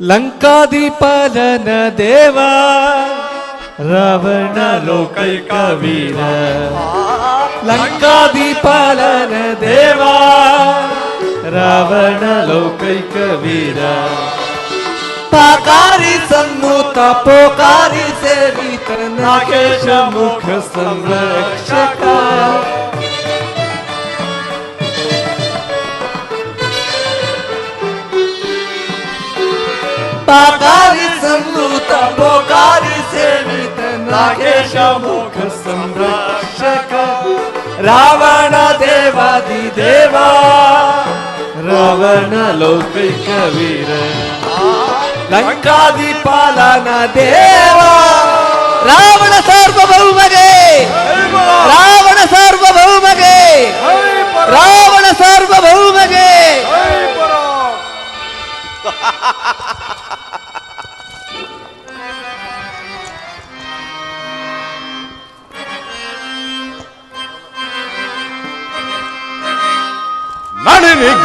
लङ्काधिपालन देवा रावण लोकैकवीर लङ्काधिपालन देवा रावण लोकैकवीर पाकारी सन्मुख पोकारी सेवित नागेश मुख संरक्षका। Takari sam luta, pokari se mi ten Nagesha mukha samrakshaka Ravana devadi deva Ravana lotrika Lanka Di palana deva Ravana sarva bhaumage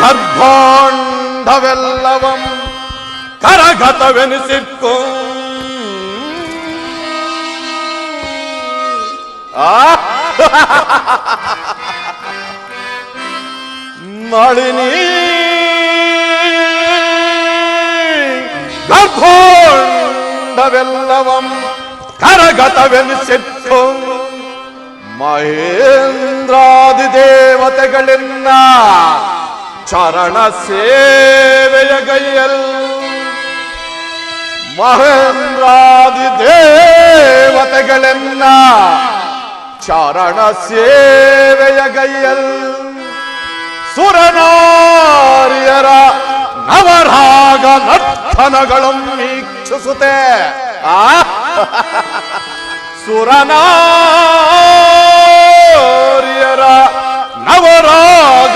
கர்ப்பாண்டவெல்லவம் கரகதவெனு சிற்கும். Nalini கர்ப்போண்டவெல்லவம் கரகதவெனு சிற்கும். மகேந்திராதி தேவதைகளின் ಚರಣ ಸೇವೆಯ ಗೈಯಲ್ ಮಹೇಂದ್ರಾದಿ ದೇವತೆಗಳೆಲ್ಲ ಚರಣ ಸೇವೆಯ ಗೈಯಲ್ ಸುರನಾರಿಯರ ನವರಾಗ ನರ್ತನಗಳನ್ನು ವೀಕ್ಷಿಸುತ್ತೆ. ಆ? ಸುರನಾರಿಯರ ನವರಾಗ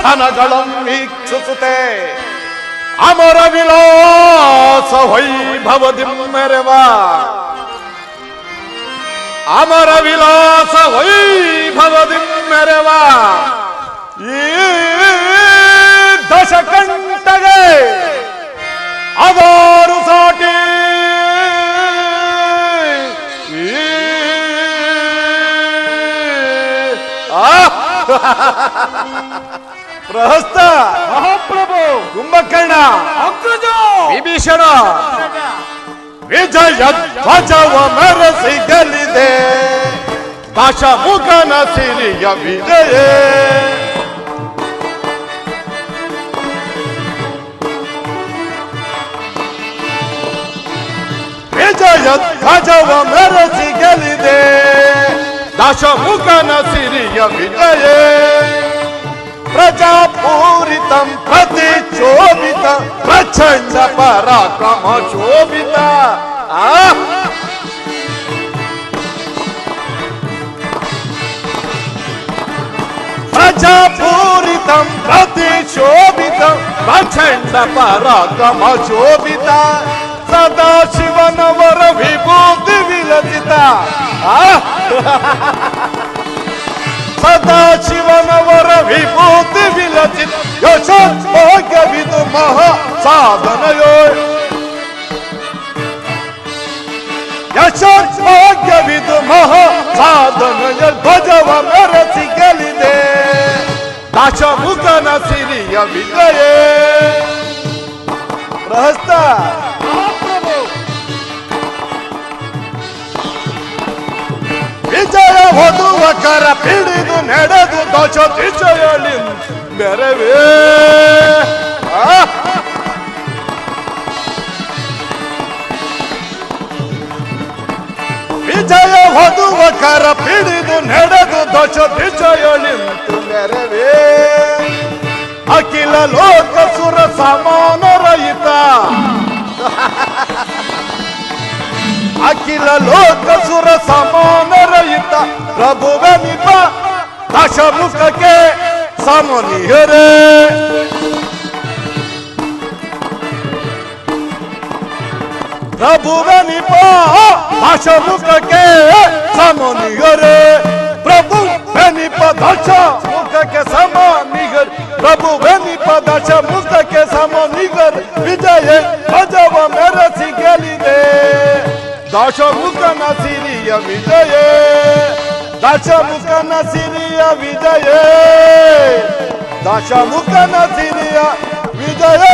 ನರ್ತನಗಳನ್ನು ವೀಕ್ಷಿಸುತ್ತೆ ಅಮರ ವಿಲಾಸ ವೈಭವದಿ ಮೆರೆವ ಅಮರ ವಿಲಾಸ ವೈಭವದಿ ಮೆರೆವ ಈ ದಶಕಂಠಗೆ ಅದಾರು ಸಾಟಿ ಈ ಆ ಪ್ರಹಸ್ತ ಮಹಾಪ್ರಭು ಕುಂಭಕರ್ಣ ಅಗ್ರಜ ವಿಭೀಷಣ ವಿಜಯ ಧ್ವಜವ ಮೆರೆಸಿಗಲಿದೆ ದಶಮುಖನ ಸಿರಿಯ ವಿಜಯ. ವಿಜಯ ಧ್ವಜವ ಮೆರೆಸಿಗಲಿದೆ ದಶಮುಖನ ಸಿರಿಯ ವಿಜಯ. ప్రజాపూరితం ప్రతి చోభిత ప్రచండ పరాక్రమ శోభిత ప్రజాపూరితం ప్రతి శోభితం ప్రచండ పరాక్రమ శోభిత సదాశివనవర విభూతి విలసిత సదాశివనవర విభూతి విలసి యశోభాగ విదు మహా సాధనయో యశోభాగ్య విదు మహా సాధనయ భజవ నరసి గలిదే దశముఖ నసిరియ విజయే ప్రహస్త ವಿಜಯ ಹೊದುವ ಕರ ಪಿಡಿದು ನಡೆದು ದಶ ದಿಶೆಯಲ್ಲಿ ಮೆರವೇ ವಿಜಯ ಹೊದುವ ಕರ ಪಿಡಿದು ನಡೆದು ದಶ ದಿಶೆಯಳಿಂತು ಮೆರವೇ ಅಖಿಲ ಲೋಕ ಸುರ ಸಮಾನ ರಹಿತ. ಅಖಿಲ ಲೋಕ ಸುರ ಸಮಾನ ರಹಿತ ಪ್ರಭುವೆ ನಿಪ ದಶಮುಖಕ್ಕೆ ಸಮನಿಯರೇ ಪ್ರಭುವೆ ನಿಪ ದಶಮುಖಕ್ಕೆ ಸಮನಿಯರೇ ಪ್ರಭು ಬೆನಿಪ ದಶ ಮುಖಕ್ಕೆ ಸಮ ನಿಗರ್ ಪ್ರಭು ಬೆನಿಪ ದಶ ಮುಖಕ್ಕೆ ಸಮ ನಿಗರ್ ವಿಜಯ ಭಜ ದಶಮುಖನ ಸಿರಿಯ ವಿಜಯ ದಶಮುಖನ ಸಿರಿಯ ವಿಜಯ ದಶಮುಖನ ಸಿರಿಯ ವಿಜಯ.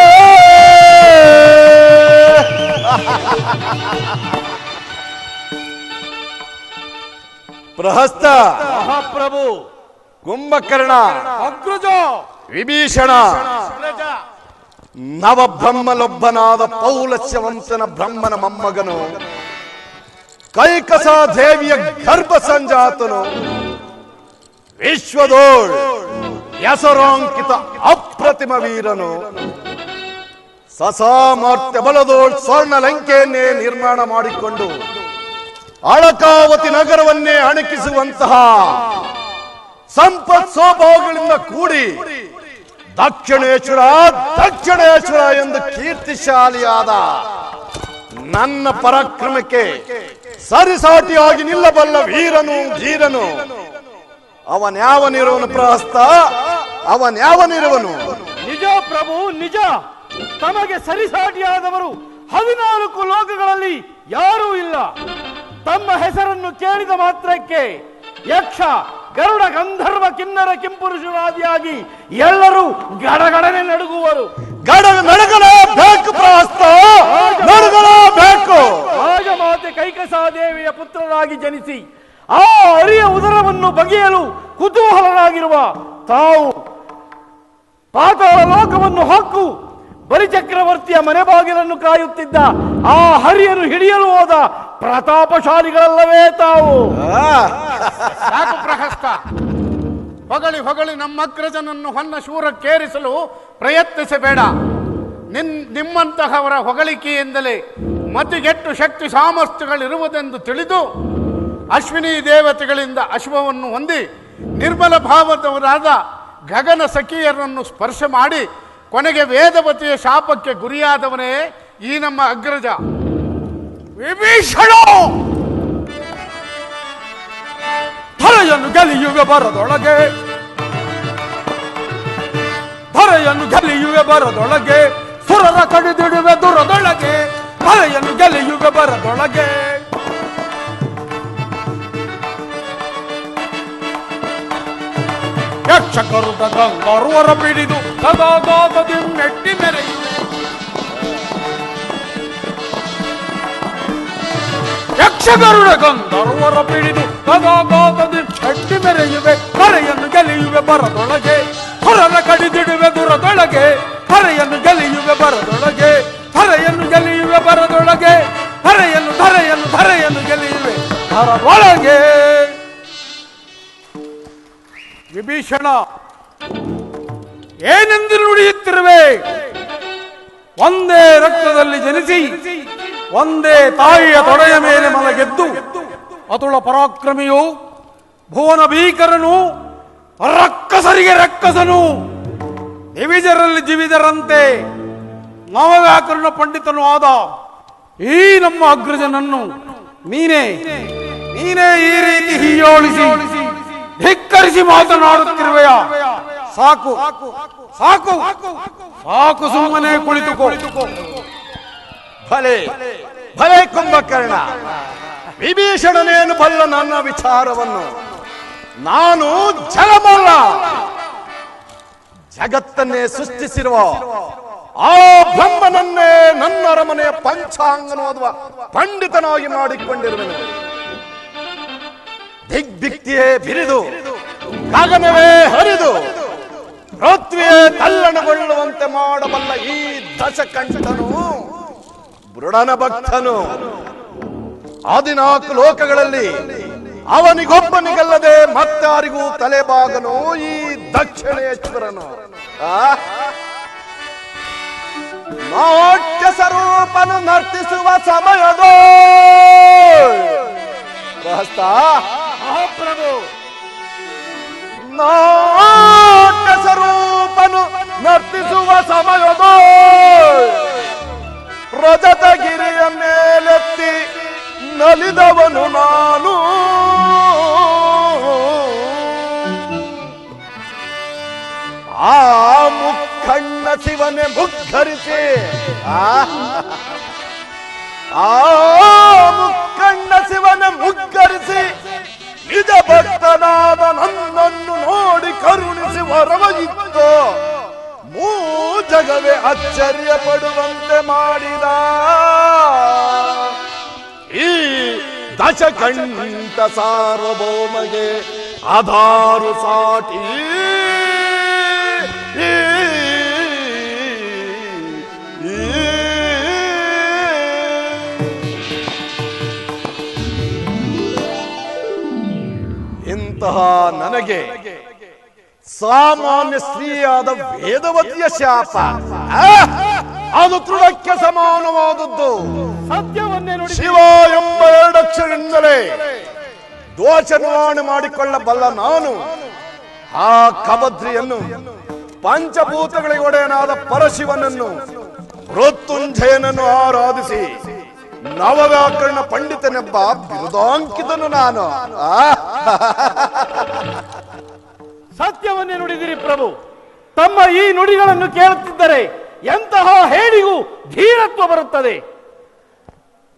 ಪ್ರಹಸ್ತ ಮಹಾಪ್ರಭು ಕುಂಭಕರ್ಣ ಅಗ್ರಜ ವಿಭೀಷಣ ನವ ಬ್ರಹ್ಮಲೊಬ್ಬನಾದ ಪೌಲಸ್ಯವಂತನ ಬ್ರಹ್ಮನ ಮೊಮ್ಮಗನು. ಕೈಕಸ ದೇವಿಯ ಗರ್ಭ ಸಂಜಾತನು. ವಿಶ್ವದೋಳ್ ಹೆಸರಾಂಕಿತ ಅಪ್ರತಿಮ ವೀರನು. ಸಸಾಮರ್ಥ್ಯ ಬಲದೋಳ್ ಸ್ವರ್ಣ ಲಂಕೆಯನ್ನೇ ನಿರ್ಮಾಣ ಮಾಡಿಕೊಂಡು ಅಳಕಾವತಿ ನಗರವನ್ನೇ ಅಣಕಿಸುವಂತಹ ಸಂಪತ್ ಸ್ವಭಾವಗಳಿಂದ ಕೂಡಿ ದಕ್ಷಿಣೇಶ್ವರ ದಕ್ಷಿಣೇಶ್ವರ ಎಂದು ಕೀರ್ತಿಶಾಲಿಯಾದ ನನ್ನ ಪರಾಕ್ರಮಕ್ಕೆ ಸರಿಸಾಟಿಯಾಗಿ ನಿಲ್ಲಬಲ್ಲ ವೀರನು, ಧೀರನು. ಅವನ್ಯಾವನಿರುವನು ಪ್ರಹಸ್ತ? ಅವನ್ಯಾವನಿರುವನು ನಿಜ ಪ್ರಭು, ನಿಜ. ತಮಗೆ ಸರಿಸಾಟಿಯಾದವರು ಹದಿನಾಲ್ಕು ಲೋಕಗಳಲ್ಲಿ ಯಾರೂ ಇಲ್ಲ. ತಮ್ಮ ಹೆಸರನ್ನು ಕೇಳಿದ ಮಾತ್ರಕ್ಕೆ ಯಕ್ಷ ಗರುಡ ಗಂಧರ್ವ ಕಿನ್ನರ ಕಿಂಪುರುಷರಾದಿಯಾಗಿ ಎಲ್ಲರೂ ಗಡಗಡನೆ ನಡುಗುವರು. ಗಡ ನಡಗಲೇಬೇಕು ಪ್ರಹಸ್ತ ನಡಗಲೇಬೇಕು ರಾಜಮಾತೆ ಕೈಕಸಾದೇವಿಯ ಪುತ್ರರಾಗಿ ಜನಿಸಿ ಆ ಅರಿಯ ಉದರವನ್ನು ಬಗೆಯಲು ಕುತೂಹಲರಾಗಿರುವ ತಾವು ಪಾತಾಳ ಲೋಕವನ್ನು ಹೊಕ್ಕು ಬಲಿಚಕ್ರವರ್ತಿಯ ಮನೆ ಬಾಗಿಲನ್ನು ಕಾಯುತ್ತಿದ್ದ ಆ ಹರಿಯನ್ನು ಹಿಡಿಯಲು ಹೋದ ಪ್ರತಾಪಶಾಲಿಗಳಲ್ಲವೇ ತಾವು. ಸಾಕು ಪ್ರಹಸ್ತ. ಹೊಗಳಿ ಹೊಗಳಿ ನಮ್ಮ ಅಗ್ರಜನನ್ನು ಹೊನ್ನ ಶೂರಕ್ಕೇರಿಸಲು ಪ್ರಯತ್ನಿಸಬೇಡ. ನಿನ್, ನಿಮ್ಮಂತಹವರ ಹೊಗಳಿಕೆಯಿಂದಲೇ ಮತಿಗೆಟ್ಟು ಶಕ್ತಿ ಸಾಮರ್ಥ್ಯಗಳಿರುವುದೆಂದು ತಿಳಿದು ಅಶ್ವಿನಿ ದೇವತೆಗಳಿಂದ ಅಶ್ವವನ್ನು ಹೊಂದಿ ನಿರ್ಮಲ ಭಾವದವರಾದ ಗಗನ ಸಖಿಯರನ್ನು ಸ್ಪರ್ಶ ಮಾಡಿ ಕೊನೆಗೆ ವೇದವತಿಯ ಶಾಪಕ್ಕೆ ಗುರಿಯಾದವನೇ ಈ ನಮ್ಮ ಅಗ್ರಜ. ವಿಭೀಷಣ! ಧರೆಯನ್ನು ಗೆಲಿಯುವೆ ಬರದೊಳಗೆ. ಧರೆಯನ್ನು ಗೆಲಿಯುವೆ ಬರದೊಳಗೆ. ಸುರರ ಕಡಿದಿಡುವೆ ದುರದೊಳಗೆ. ಧರೆಯನ್ನು ಗೆಲಿಯುವೆ ಬರದೊಳಗೆ. ಯಕ್ಷಕರು ಗಂಗರುವರ ಪಿಡಿದು ಸದಾಗಾಗದಿ ಮೆಟ್ಟಿ ಮೆರೆಯುವೆ. ಯಕ್ಷಗರುಡ ಗಂಧರ್ವರ ಪಿಡಿದು ಸದಾಗಾಗದಿ ಮೆಟ್ಟಿ ಮೆರೆಯುವೆ ಕರೆಯನ್ನು ಗೆಲಿಯುವೆ ಬರದೊಳಗೆ. ಹೊರರ ಕಡಿದಿಡುವೆ ದುರದೊಳಗೆ ಹರೆಯನ್ನು ಗೆಲಿಯುವೆ ಬರದೊಳಗೆ ಹರೆಯನ್ನು ಗೆಲಿಯುವೆ ಬರದೊಳಗೆ ಹರೆಯನ್ನು ಧರೆಯನ್ನು ಧರೆಯನ್ನು ಗೆಲಿಯುವೆ ಬರದೊಳಗೆ. ವಿಭೀಷಣ, ಏನೆಂದು ನುಡಿಯುತ್ತಿರುವೆ? ಒಂದೇ ರಕ್ತದಲ್ಲಿ ಜನಿಸಿ ಒಂದೇ ತಾಯಿಯ ತೊಡೆಯ ಮೇಲೆ ಮಲಗೆದ್ದು, ಅತುಳ ಪರಾಕ್ರಮಿಯು ಭುವನ ಭೀಕರನು, ರಕ್ಕಸರಿಗೆ ರಕ್ಕಸನು, ದಿವಿಜರಲ್ಲಿ ಜೀವಿದರಂತೆ ನವವ್ಯಾಕರಣ ಪಂಡಿತನು ಆದ ಈ ನಮ್ಮ ಅಗ್ರಜನನ್ನು ನೀನೇ ನೀನೇ ಈ ರೀತಿ ಹೀಯೋಳಿಸಿ, ಧಿಕ್ಕರಿಸಿ ಮಾತನಾಡುತ್ತಿರುವೆಯ? ಸಾಕು ಸಾಕು ಸಾಕು ಸುಮ್ಮನೆ ಕುಳಿತುಕೋ. ಭಲೆ ಭಲೆ ಕುಂಭಕರ್ಣ. ವಿಭೀಷಣನೇನು ಬಲ್ಲ ನನ್ನ ವಿಚಾರವನ್ನು? ನಾನು ಜಲಮಲ್ಲ. ಜಗತ್ತನ್ನೇ ಸೃಷ್ಟಿಸಿರುವ ಆ ಬ್ರಹ್ಮನನ್ನೇ ನನ್ನ ಅರಮನೆಯ ಪಂಚಾಂಗನ ಓದುವ ಪಂಡಿತನಾಗಿ ಮಾಡಿಕೊಂಡಿರುವೆನು. ದಿಗ್ಭಿಕ್ತಿಯೇ ಬಿರಿದು, ಗಗನವೇ ಹರಿದು ಪೃಥ್ವಿಯೇ ತಲ್ಲಣಗೊಳ್ಳುವಂತೆ ಮಾಡಬಲ್ಲ ಈ ದಶಕಂಠನು ಬೃಢನ ಭಕ್ತನು. ಹದಿನಾಲ್ಕು ಲೋಕಗಳಲ್ಲಿ ಅವನಿಗೊಬ್ಬನಿಗಲ್ಲದೆ ಮತ್ತಾರಿಗೂ ತಲೆಬಾಗನು ಈ ದಕ್ಷಿಣೇಶ್ವರನು? ನಾಟ್ಯ ಸ್ವರೂಪನು ನರ್ತಿಸುವ ಸಮಯದೋ? ಮಹಾಪ್ರಭು. ನಾಟ್ಯ ಸ್ವರೂಪನು ನರ್ತಿಸುವ ಸಮಯದೋ? ರಜತಗಿರಿಯ ಮೇಲೆತ್ತಿ ನಲಿದವನು ನಾನು. ಆ ಮುಖಣ್ಣ ಶಿವನೆ ಮುಗ್ಧರಿಸಿ. ಆ ಮುಕ್ಕಣ್ಣ ಶಿವನ ಮುಗ್ಗರಿಸಿ ನಿಜ ಭಕ್ತನಾದ ನನ್ನನ್ನು ನೋಡಿ ಕರುಣಿಸಿ ವರವಗಿತ್ತು ಮೂ ಜಗವೇ ಆಶ್ಚರ್ಯ ಪಡುವಂತೆ ಮಾಡಿದ. ಈ ದಶಕಂಠ ಸಾರ್ವಭೌಮಗೆ ಆಧಾರು ಸಾಟಿ. ಇಂತಹ ನನಗೆ ಸಾಮಾನ್ಯ ಸ್ತ್ರೀಯಾದ ವೇದವತಿಯ ಶಾಪ! ಅದು ತೃಣಕ್ಕೆ ಸಮಾನವಾದದ್ದು. ಸತ್ಯವನ್ನೇ ನೋಡಿ. ಶಿವ ಎಂಬ ಎರಡಕ್ಷರಿಂದಲೇ ದೋಷ ನಿವಾರಣೆ ಮಾಡಿಕೊಳ್ಳಬಲ್ಲ ನಾನು. ಆ ಕಬದ್ರಿಯನ್ನು ಪಂಚಭೂತಗಳಿಗೆ ಒಡೆಯನಾದ ಪರಶಿವನನ್ನು ಮೃತ್ಯುಂಜಯನನ್ನು ಆರಾಧಿಸಿ ನವವ್ಯಾಕರಣ ಪಂಡಿತನೆಂಬ ಬಿರುದಾಂಕಿತನು ನಾನು. ಆ ಸತ್ಯವನ್ನೇ ನುಡಿದಿರಿ ಪ್ರಭು. ತಮ್ಮ ಈ ನುಡಿಗಳನ್ನು ಕೇಳುತ್ತಿದ್ದರೆ ಎಂತಹ ಹೇಳಿಗೂ ಧೀರತ್ವ ಬರುತ್ತದೆ.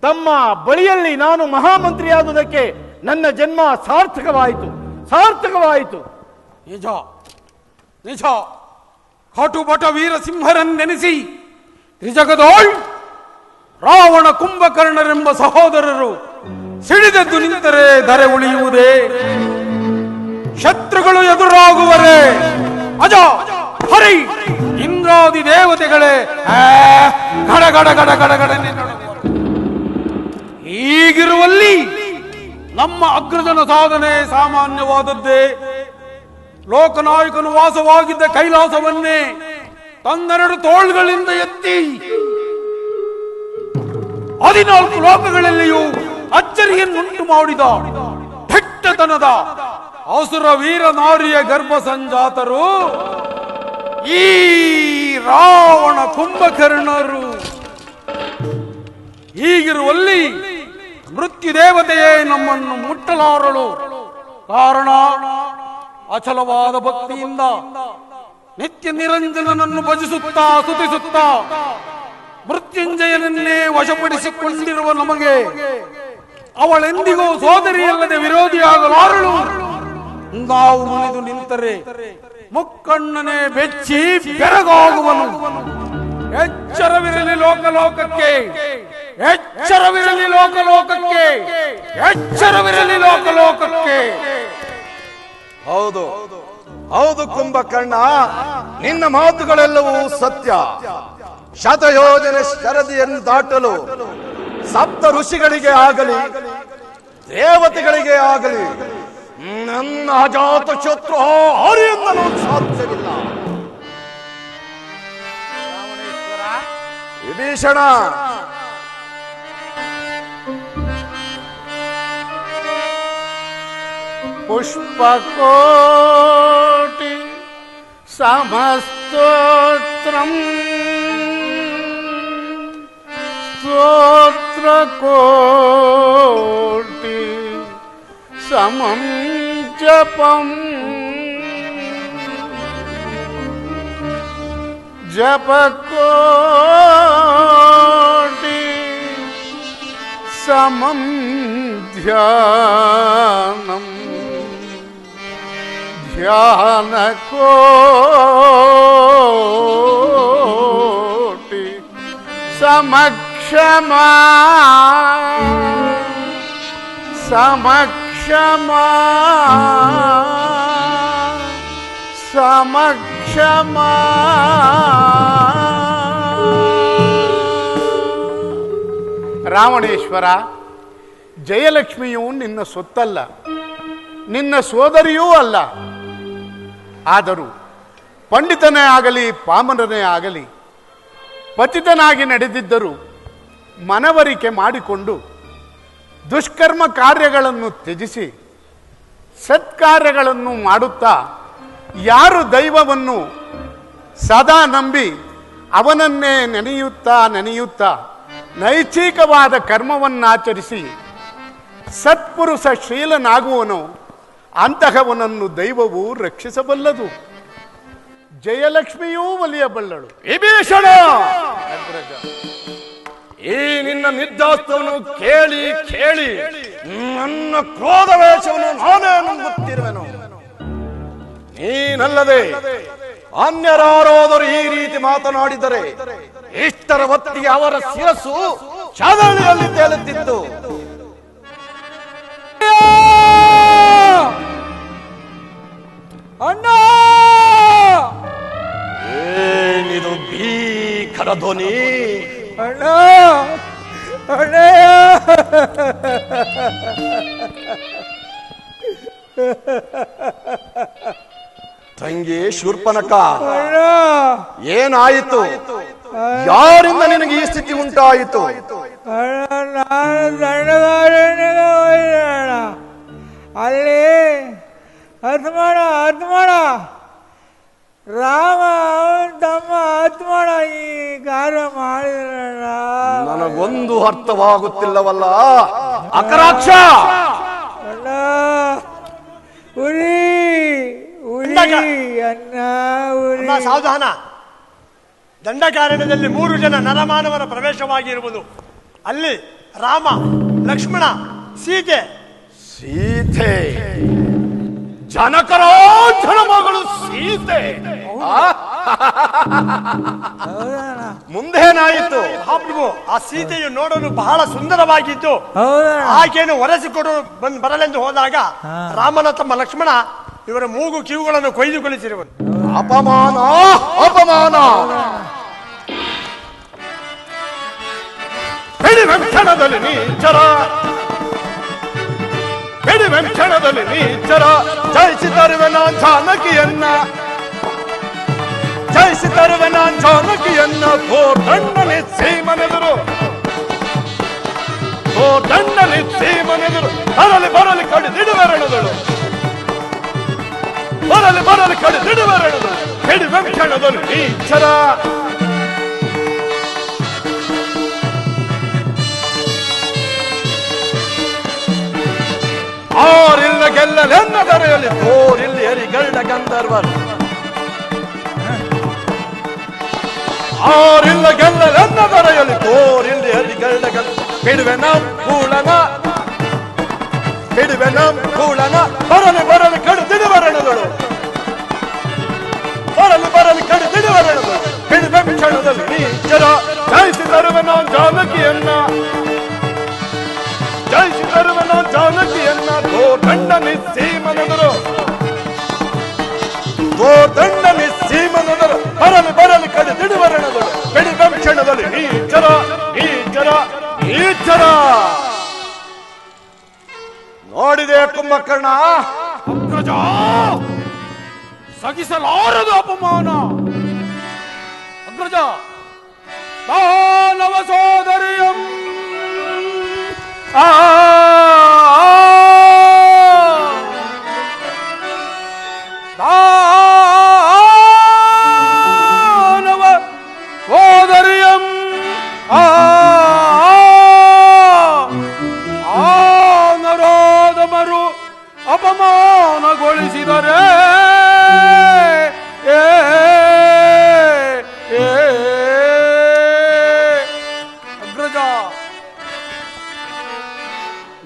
ತಮ್ಮ ಬಳಿಯಲ್ಲಿ ನಾನು ಮಹಾಮಂತ್ರಿಯಾದುದಕ್ಕೆ ನನ್ನ ಜನ್ಮ ಸಾರ್ಥಕವಾಯಿತು. ಸಾರ್ಥಕವಾಯಿತು. ನಿಜ ನಿಜ. ಕಟುಬಟ ವೀರಸಿಂಹರನ್ನೆನಿಸಿ ತ್ರಿಜಗದೋಳ್ ರಾವಣ ಕುಂಭಕರ್ಣರೆಂಬ ಸಹೋದರರು ಸಿಡಿದೆದ್ದು ನಿಂತರೆ ಧರೆ ಉಳಿಯುವುದೇ? ಶತ್ರುಗಳು ಎದುರಾಗುವರೆ. ಅಜ, ಹರಿ, ಇಂದ್ರಾದಿ ದೇವತೆಗಳೇ. ಗಡ ಗಡ ಗಡ ಗಡ ಗಡನೆ. ಹೀಗಿರುವಲ್ಲಿ ನಮ್ಮ ಅಗ್ರಜನ ಸಾಧನೆ ಸಾಮಾನ್ಯವಾದದ್ದೇ. ಲೋಕನಾಯಕನು ವಾಸವಾಗಿದ್ದ ಕೈಲಾಸವನ್ನೇ ತನ್ನೆರಡು ತೋಳ್ಗಳಿಂದ ಎತ್ತಿ ಹದಿನಾಲ್ಕು ಲೋಕಗಳಲ್ಲಿಯೂ ಅಚ್ಚರಿಯನ್ನುಂಟು ಮಾಡಿದ ಕೆಟ್ಟತನದ ಅಸುರ ವೀರ ನಾರಿಯ ಗರ್ಭ ಸಂಜಾತರು, ಈ ರಾವಣ ಕುಂಭಕರ್ಣರು, ಹೀಗಿರುವಲ್ಲಿ ಮೃತ್ಯು ದೇವತೆಯೇ ನಮ್ಮನ್ನು ಮುಟ್ಟಲಾರಳು. ಕಾರಣ, ಅಚಲವಾದ ಭಕ್ತಿಯಿಂದ ನಿತ್ಯ ನಿರಂಜನನನ್ನು ಭಜಿಸುತ್ತಾ ಸುತಿಸುತ್ತಾ ಮೃತ್ಯುಂಜಯನನ್ನೇ ವಶಪಡಿಸಿಕೊಂಡಿರುವ ನಮಗೆ ಅವಳೆಂದಿಗೂ ಸೋದರಿಯಲ್ಲದೆ ವಿರೋಧಿಯಾಗಲಾರಳು. ನಾವು ಮುನಿದು ನಿಂತರೆ ಮುಕ್ಕಣ್ಣನೆ ಬೆಚ್ಚಿ ಬೆರಗೋಗುವನು. ಎಚ್ಚರವಿರಲಿ ಲೋಕಲೋಕಕ್ಕೆ. ಎಚ್ಚರವಿರಲಿ ಲೋಕಲೋಕಕ್ಕೆ. ಎಚ್ಚರವಿರಲಿ ಲೋಕಲೋಕಕ್ಕೆ. ಹೌದು. ಹೌದು ಕುಂಭಕರ್ಣ. ನಿನ್ನ ಮಾತುಗಳೆಲ್ಲವೂ ಸತ್ಯ. ಶತಯೋಜನೆ ಶರದಿಯನ್ನು ದಾಟಲು ಸಪ್ತ ಋಷಿಗಳಿಗೆ ಆಗಲಿ, ದೇವತೆಗಳಿಗೆ ಆಗಲಿ ನನ್ನ ಅಜಾತ ಶತ್ರು ಹರಿಯಿಂದಲೂ ಸಾಧ್ಯವಿಲ್ಲ సమం జపం. జపకోటి సమం ధ్యానం. ధ్యానకోటి సమక్షమా. సమక్ష ध्यानम् ध्यानकोटि समक्षमा समक्षमा ಸಮಕ್ಷಮ ರಾವಣೇಶ್ವರ ಜಯಲಕ್ಷ್ಮಿಯು ನಿನ್ನ ಸೊತ್ತಲ್ಲ ನಿನ್ನ ಸೋದರಿಯೂ ಅಲ್ಲ ಆದರೂ ಪಂಡಿತನೇ ಆಗಲಿ ಪಾಮರನೇ ಆಗಲಿ ಪತಿತನಾಗಿ ನಡೆದಿದ್ದರೂ ಮನವರಿಕೆ ಮಾಡಿಕೊಂಡು ದುಷ್ಕರ್ಮ ಕಾರ್ಯಗಳನ್ನು ತ್ಯಜಿಸಿ ಸತ್ಕಾರ್ಯಗಳನ್ನು ಮಾಡುತ್ತಾ ಯಾರು ದೈವವನ್ನು ಸದಾ ನಂಬಿ ಅವನನ್ನೇ ನೆನೆಯುತ್ತಾ ನೆನೆಯುತ್ತಾ ನೈಚ್ಛಿಕವಾದ ಕರ್ಮವನ್ನಾಚರಿಸಿ ಸತ್ಪುರುಷ ಶೀಲನಾಗುವನು ಅಂತಹವನನ್ನು ದೈವವು ರಕ್ಷಿಸಬಲ್ಲದು. ಜಯಲಕ್ಷ್ಮಿಯೂ ಒಲಿಯಬಲ್ಲಳು. ವಿಭೀಷಣ! ಈ ನಿನ್ನ ನಿರ್ದಾಸ್ತವನ್ನು ಕೇಳಿ ಕೇಳಿ ನನ್ನ ಕ್ರೋಧ ವೇಷವನ್ನು ನಾನೇ ನಂಬುತ್ತಿರುವೆನು ನೀನಲ್ಲದೆ ಅನ್ಯರಾರಾದರೂ ಈ ರೀತಿ ಮಾತನಾಡಿದರೆ ಇಷ್ಟರ ಹೊತ್ತಿಗೆ ಅವರ ಶಿರಸ್ಸು ಚದಳಿಯಲ್ಲಿ ತೇಲುತ್ತಿತ್ತು. ಅಣ್ಣ! ಏನಿದು ಭೀಕರ ಧ್ವನಿ? ಅಣ್ಣ! ಅಣ್ಣಯ್ಯ! ತಂಗಿ ಶೂರ್ಪನಕ ಏನಾಯಿತು? ಯಾರಿಂದ ನಿನಗೆ ಈ ಸ್ಥಿತಿ ಉಂಟಾಯಿತು? ಅಲ್ಲಿ ಅರ್ಥ ಮಾಡ ಅರ್ಥ ಮಾಡ ರಾಮ ತಮ್ಮ ಆತ್ಮಣ ಮಾಡ ಈ ಕಾರ್ಯ ಮಾಡಿದ್ರಣ್ಣ ನನಗೊಂದು ಅರ್ಥವಾಗುತ್ತಿಲ್ಲವಲ್ಲ. ಅಕರಾಕ್ಷ! ಅಣ್ಣ ಉರಿ ಉರಿ ಅಣ್ಣ ಅನ್ನ ಉರಿ. ಸಾವಧಾನ. ದಂಡಕಾರಣ್ಯದಲ್ಲಿ ಮೂರು ಜನ ನರಮಾನವರ ಪ್ರವೇಶವಾಗಿರುವುದು. ಅಲ್ಲಿ ರಾಮ ಲಕ್ಷ್ಮಣ ಸೀತೆ. ಸೀತೆ. ಜನಕರಾಜನ ಮಗಳು ಸೀತೆ. ಮುಂದೇನಾಯಿತು. ಮಹಾಪ್ರಭು ಆ ಸೀತೆಯು ನೋಡಲು ಬಹಳ ಸುಂದರವಾಗಿತ್ತು. ಆಕೆಯನ್ನು ಒರೆಸಿಕೊಡು ಬಂದ್ ಬರಲೆಂದು ಹೋದಾಗ ರಾಮನ ತಮ್ಮ ಲಕ್ಷ್ಮಣ ಇವರ ಮೂಗು ಕಿವುಗಳನ್ನು ಕೊಯ್ದುಗೊಳಿಸಿರುವನು ಅಪಮಾನ ಅಪಮಾನ. ಕ್ಷಣದಲ್ಲಿ ನೀಚರ ಹಿಡಿವೆ ಕ್ಷಣದಲ್ಲಿ ನೀಚರ. ಜಯಿಸಿ ತರುವೆ ನಾನ್ ಜಾನಕಿಯನ್ನ. ಜಯಿಸಿ ತರುವೆ ನಾನ್ ಜಾನಕಿಯನ್ನ. ಸೀಮನೆದುರು. ಕೋಟಣ್ಣನೆ ಸೀಮನೆದುರು. ಬರಲಿ ಬರಲಿ ಕಡಿದಿಡುವೆರಣದಳು ಬರಲಿ ಬರಲಿ ಕಡಿದಿಡುವೆರಣದಳು ಹಿಡಿವೆ ಕ್ಷಣದಲ್ಲಿ ನೀಚರ. ಆರಿಲ್ಲ ಗೆಲ್ಲಲೆನ್ನ ದರೆಯಲ್ಲಿ ತೋರಿಲ್ಲಿ ಎರಿಗಳ್ಳ ಗಂಧರ್ವರು ಆರಿಲ್ಲ ಗೆಲ್ಲಲೆನ್ನ ದರೆಯಲ್ಲಿ ತೋರಿಲ್ಲಿ ಎರಿಗಳ್ಳ ಗಂಧ ಬಿಡುವೆ ನಮ್ ಕೂಳನ ಬಿಡುವೆ ನಮ್ ಕೂಳನ ಬರಲಿ ಬರಲಿ ಕಡಿದಿಡುವರಣಗಳು ಬರಲಿ ಬರಲಿ ಕಡಿದಿಡುವರಣಗಳು ಬಿಡುವೆ ಕ್ಷಣದಲ್ಲಿ ನೀಚರ ಜಯಿಸಿ ತರುವೆ ನಾನು ಜಾನಕಿಯನ್ನ ಜಯಿಸಿ ತರುವನ ಜಾನಕಿಯನ್ನ ಗೋದಂಡ ನಿಸ್ಸೀಮನೆದರು ಗೋದಂಡ ನಿಸ್ಸೀಮನೆದರು ಬರಲಿ ಬರಲಿ ಕಡೆ ದಿಡುವರಣಗಳು ಬೆಳಿಬೆ ಕ್ಷಣದಲ್ಲಿ ಈಚರ ಈಚರ ನೀಚರ ನೋಡಿದೆ ಕುಂಭಕರ್ಣ. ಸಗಿಸಲಾರದು ಅಪಮಾನ. ಅಗ್ರಜ ಮಾನವ ಸೋದರಿಯಂ. ಆ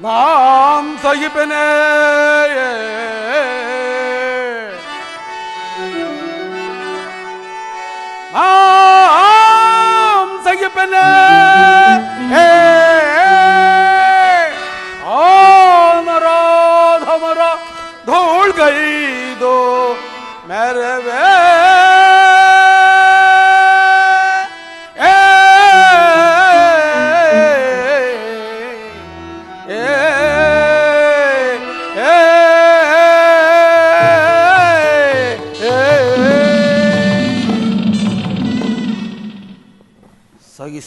நாம் சகிப்பனே நாம் சகிப்பனே ஏ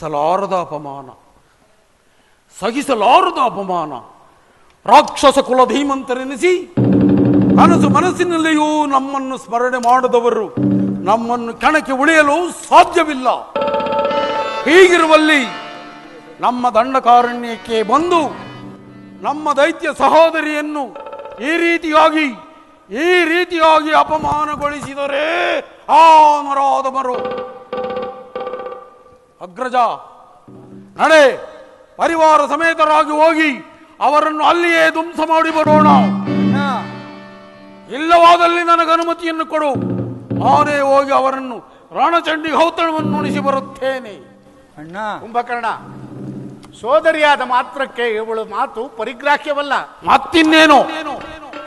ಸಹಿಸಲಾರದ ಅಪಮಾನ. ಸಹಿಸಲಾರದ ಅಪಮಾನ. ರಾಕ್ಷಸ ಕುಲ ಧೀಮಂತರೆನಿಸಿ ಕನಸು ಮನಸ್ಸಿನಲ್ಲಿಯೂ ನಮ್ಮನ್ನು ಸ್ಮರಣೆ ಮಾಡದವರು ನಮ್ಮನ್ನು ಕಣಕ್ಕೆ ಉಳಿಯಲು ಸಾಧ್ಯವಿಲ್ಲ. ಹೀಗಿರುವಲ್ಲಿ ನಮ್ಮ ದಂಡಕಾರಣ್ಯಕ್ಕೆ ಬಂದು ನಮ್ಮ ದೈತ್ಯ ಸಹೋದರಿಯನ್ನು ಈ ರೀತಿಯಾಗಿ ಈ ರೀತಿಯಾಗಿ ಅಪಮಾನಗೊಳಿಸಿದರೆ ಆ ನರಾದಮರು ಅಗ್ರಜ. ನಡೆ ಪರಿವಾರ ಸಮೇತರಾಗಿ ಹೋಗಿ ಅವರನ್ನು ಅಲ್ಲಿಯೇ ಧ್ವಂಸ ಮಾಡಿ ಬರೋಣ. ಇಲ್ಲವಾದಲ್ಲಿ ನನಗೆ ಅನುಮತಿಯನ್ನು ಕೊಡು. ನಾನೇ ಹೋಗಿ ಅವರನ್ನು ರಾಣಚಂಡಿ ಹೌತಣವನ್ನು ಉಣಿಸಿ ಬರುತ್ತೇನೆ. ಅಣ್ಣ. ಕುಂಭಕರ್ಣ. ಸೋದರಿಯಾದ ಮಾತ್ರಕ್ಕೆ ಇವಳು ಮಾತು ಪರಿಗ್ರಾಹ್ಯವಲ್ಲ. ಮತ್ತಿನ್ನೇನು?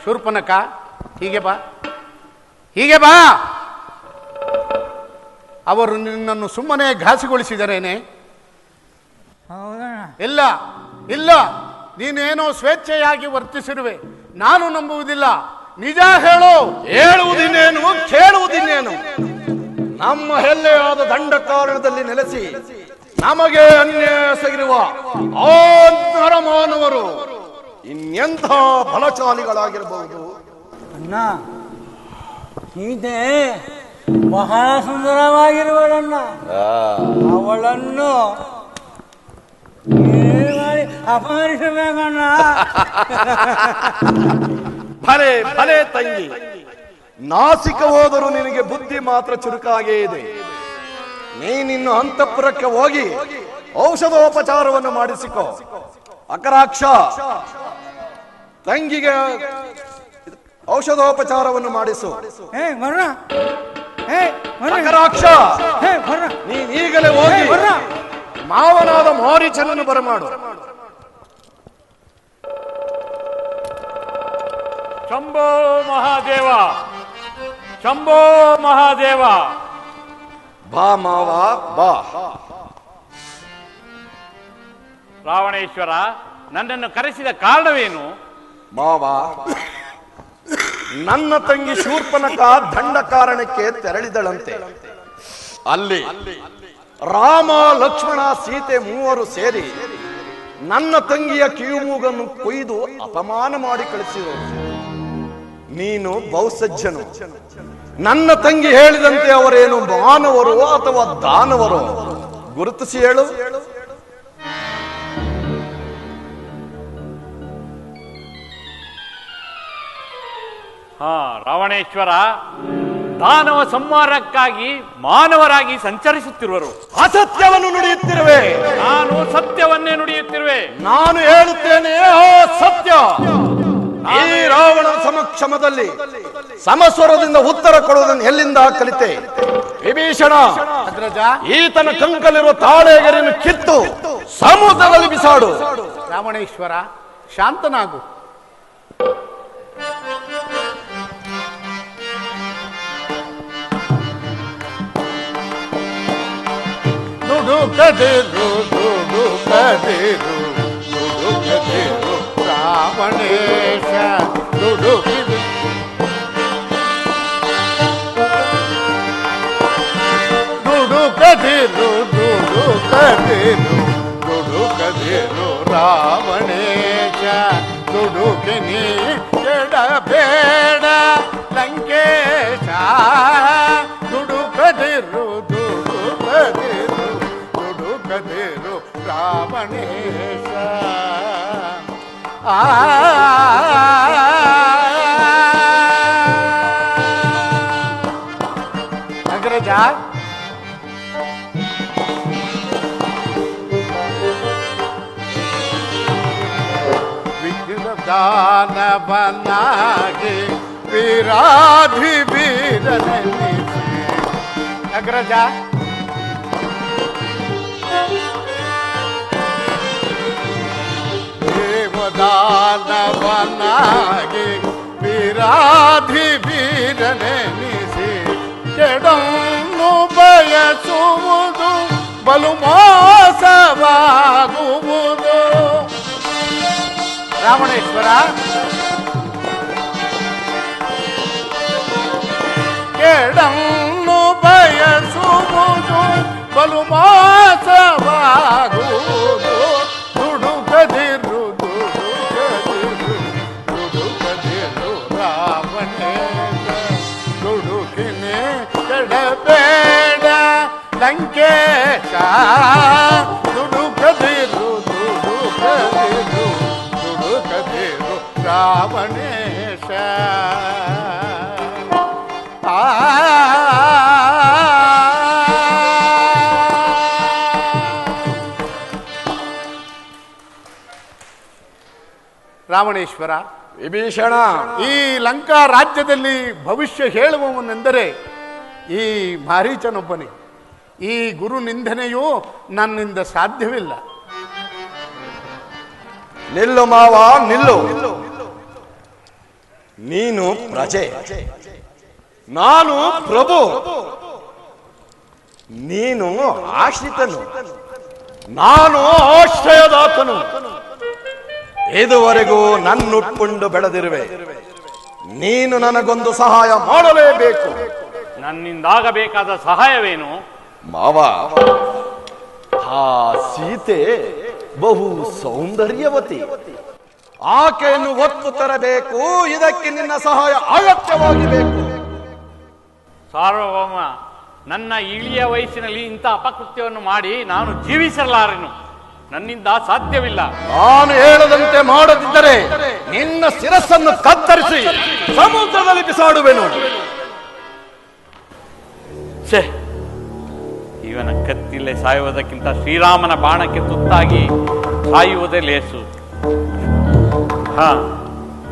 ಶೂರ್ಪನಕ ಹೀಗೆ ಬಾ. ಹೀಗೆ ಬಾ. ಅವರು ನಿನ್ನನ್ನು ಸುಮ್ಮನೆ ಘಾಸಿಗೊಳಿಸಿದರೇನೆ? ಇಲ್ಲ ಇಲ್ಲ. ನೀನೇನೋ ಸ್ವೇಚ್ಛೆಯಾಗಿ ವರ್ತಿಸಿರುವೆ. ನಾನು ನಂಬುವುದಿಲ್ಲ. ನಿಜ ಹೇಳು. ಹೇಳುವುದಿನ್ನೇನು? ಕೇಳುವುದಿನ್ನೇನು? ನಮ್ಮ ಹೆಲ್ಲೆಯಾದ ದಂಡಕಾರಣದಲ್ಲಿ ನೆಲೆಸಿ ನಮಗೆ ಅನ್ಯಾಸಗಿರುವ ಆ ಮಾನವರು ಇನ್ನೆಂಥ ಬಲಶಾಲಿಗಳಾಗಿರಬಹುದು? ಅಣ್ಣ ಸೀತೆ ಬಹಳ ಸುಂದರವಾಗಿರುವಳನ್ನ ಅವಳನ್ನು ಅಪಹರಿಸಬೇಕಣ್ಣ. ಭಲೆ ಭಲೆ ತಂಗಿ. ನಾಸಿಕ ಹೋದರೂ ನಿನಗೆ ಬುದ್ಧಿ ಮಾತ್ರ ಚುರುಕಾಗೇ ಇದೆ. ನೀನಿನ್ನು ಅಂತಃಪುರಕ್ಕೆ ಹೋಗಿ ಔಷಧೋಪಚಾರವನ್ನು ಮಾಡಿಸಿಕೊ. ಅಕರಾಕ್ಷ. ತಂಗಿಗೆ ಔಷಧೋಪಚಾರವನ್ನು ಮಾಡಿಸು. ಏ ನೀನ್ ಈಗಲೇ ಹೋಗಿ ಮಾವನಾದ ಮಾರೀಚನನ್ನು ಬರಮಾಡು. ಶಂಭೋ ಮಹಾದೇವ! ಶಂಭೋ ಮಹಾದೇವ! ಬಾ ಮಾವ ಬಾ. ರಾವಣೇಶ್ವರ ನನ್ನನ್ನು ಕರೆಸಿದ ಕಾರಣವೇನು? ಮಾವ ನನ್ನ ತಂಗಿ ಶೂರ್ಪನಕ ದಂಡ ಕಾರಣಕ್ಕೆ ತೆರಳಿದಳಂತೆ. ಅಲ್ಲಿ ರಾಮ, ಲಕ್ಷ್ಮಣ, ಸೀತೆ ಮೂವರು ಸೇರಿ ನನ್ನ ತಂಗಿಯ ಕಿವಿಮೂಗನ್ನು ಕೊಯ್ದು ಅಪಮಾನ ಮಾಡಿ ಕಳಿಸಿದರು. ನೀನು ಬಹುಸಜ್ಜನು. ನನ್ನ ತಂಗಿ ಹೇಳಿದಂತೆ ಅವರೇನು ಮಾನವರು ಅಥವಾ ದಾನವರು? ಗುರುತಿಸಿ ಹೇಳು. ಹಾ ರಾವಣೇಶ್ವರ ದಾನವ ಸಂಹಾರಕ್ಕಾಗಿ ಮಾನವರಾಗಿ ಸಂಚರಿಸುತ್ತಿರುವರು. ಅಸತ್ಯವನ್ನು ನುಡಿಯುತ್ತಿರುವೆ. ನಾನು ಸತ್ಯವನ್ನೇ ನುಡಿಯುತ್ತಿರುವೆ. ನಾನು ಹೇಳುತ್ತೇನೆ ಸತ್ಯ. ಈ ರಾವಣ ಸಮಕ್ಷಮದಲ್ಲಿ ಸಮಸ್ವರದಿಂದ ಉತ್ತರ ಕೊಡುವುದನ್ನು ಎಲ್ಲಿಂದ ಕಲಿತೆ ವಿಭೀಷಣ. ಈತನ ಕಂಕಲಿರುವ ತಾಳೆಗರಿಯನ್ನು ಕಿತ್ತು ಸಮುದ್ರದಲ್ಲಿ ಬಿಸಾಡು. ರಾವಣೇಶ್ವರ ಶಾಂತನಾಗು. ದುಡುಕದಿರು ದುಡುಕದಿರು ದುಡುಕದಿರು ರಾವಣೇಶ ದುಡುಕಿದು ದುಡುಕದಿರು ದುಡುಕದಿರು ದುಡುಕದಿರು ರಾವಣೇಶ ದುಡುಕಿನಿ ಕೆಡಬೇಡ ರಾವಣೇಶ ಆ ಅಗ್ರಜ ದಾನವನಾಗಿ ವೀರಾಧಿ ವೀರನೆನಿಸಿ ಅಗ್ರಜ ದೇವದಾನವನಾಗಿ ವೀರಾಧಿ ವೀರನೆನಿಸಿ ಕೆಡನ್ನು ಬಯಸುವುದು ಬಲು ಮೋಸವಾಗುವುದು ರಾವಣೇಶ್ವರ ಕೆಡನ್ನು ಬಯಸುವುದು ಬಲು ಮಾಸವಾಗುವುದು ದುಡುಕದಿರು ರಾಮಣೇಶ್ವರ ಆ ವಿಭೀಷಣ ಈ ಲಂಕಾ ರಾಜ್ಯದಲ್ಲಿ ಭವಿಷ್ಯ ಹೇಳುವವನೆಂದರೆ ಈ ಮಾರೀಚನೊಬ್ಬನೇ ಈ ಗುರು ನಿಂದನೆಯು ನನ್ನಿಂದ ಸಾಧ್ಯವಿಲ್ಲ. ನಿಲ್ಲು ಮಾವ ನಿಲ್ಲು. ನೀನು ಪ್ರಜೆ. ನಾನು ಪ್ರಭು. ನೀನು ಆಶ್ರಿತನು. ನಾನು ಆಶ್ರಯದಾತನು. ಇದುವರೆಗೂ ನನ್ನುಟ್ಕೊಂಡು ಬೆಳೆದಿರುವೆ. ನೀನು ನನಗೊಂದು ಸಹಾಯ ಮಾಡಲೇಬೇಕು. ನನ್ನಿಂದಾಗಬೇಕಾದ ಸಹಾಯವೇನು? ಮಾವ ಆ ಸೀತೆ ಬಹು ಸೌಂದರ್ಯವತಿ. ಆಕೆಯನ್ನು ಒತ್ತು ತರಬೇಕು ಇದಕ್ಕೆ ನಿನ್ನ ಸಹಾಯ ಅಗತ್ಯವಾಗಿ ಬೇಕು ಸಾರ್ವಭೌಮ ನನ್ನ ಇಳಿಯ ವಯಸ್ಸಿನಲ್ಲಿ ಇಂಥ ಅಪಕೃತ್ಯವನ್ನು ಮಾಡಿ ನಾನು ಜೀವಿಸಲಾರೆನು. ನನ್ನಿಂದ ಸಾಧ್ಯವಿಲ್ಲ. ನಾನು ಹೇಳದಂತೆ ಮಾಡದಿದ್ದರೆ ನಿನ್ನ ಶಿರಸ್ಸನ್ನು ಕತ್ತರಿಸಿ ಸಮುದ್ರದಲ್ಲಿ ಬಿಸಾಡುವೆನು. ಛೇ ಇವನ ಕತ್ತಿಲೆ ಸಾಯುವುದಕ್ಕಿಂತ ಶ್ರೀರಾಮನ ಬಾಣಕ್ಕೆ ತುತ್ತಾಗಿ ಸಾಯುವುದೇ ಲೇಸು. ಹಾ,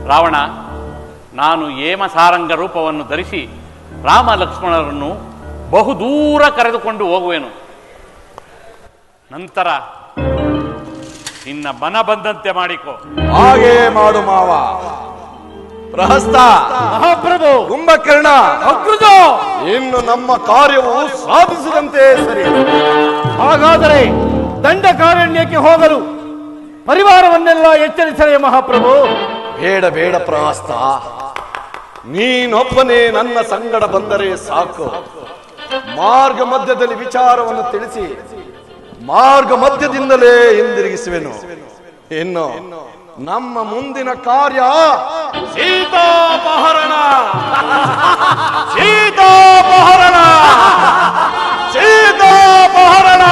ರಾವಣ, ನಾನು ಏಮಸಾರಂಗ ರೂಪವನ್ನು ಧರಿಸಿ ರಾಮ ಲಕ್ಷ್ಮಣರನ್ನು ಬಹುದೂರ ಕರೆದುಕೊಂಡು ಹೋಗುವೆನು. ನಂತರ ನಿನ್ನ ಬನ ಬಂದಂತೆ ಮಾಡಿಕೊ. ಹಾಗೇ ಮಾಡು ಮಾವ. ಪ್ರಹಸ್ತ, ಮಹಾಪ್ರಭು, ಕುಂಭಕರ್ಣ ಅಗ್ರಜ ಇನ್ನು ನಮ್ಮ ಕಾರ್ಯವು ಸಾಧಿಸಿದಂತೆ ಸರಿ. ಹಾಗಾದರೆ ದಂಡಕಾರಣ್ಯಕ್ಕೆ ಹೋಗಲು ಪರಿವಾರವನ್ನೆಲ್ಲ ಎಚ್ಚರಿಸಲೇ ಮಹಾಪ್ರಭು. ಬೇಡ ಬೇಡ ಪ್ರಹಸ್ತ. ನೀನೊಬ್ಬನೇ ನನ್ನ ಸಂಗಡ ಬಂದರೆ ಸಾಕು. ಮಾರ್ಗ ಮಧ್ಯದಲ್ಲಿ ವಿಚಾರವನ್ನು ತಿಳಿಸಿ, ಮಾರ್ಗ ಮಧ್ಯದಿಂದಲೇ ಹಿಂದಿರುಗಿಸುವೆನು. ಇನ್ನು ನಮ್ಮ ಮುಂದಿನ ಕಾರ್ಯ ಸೀತಾಪಹರಣ. ಸೀತಾಪಹರಣ. ಸೀತಾಪಹರಣ.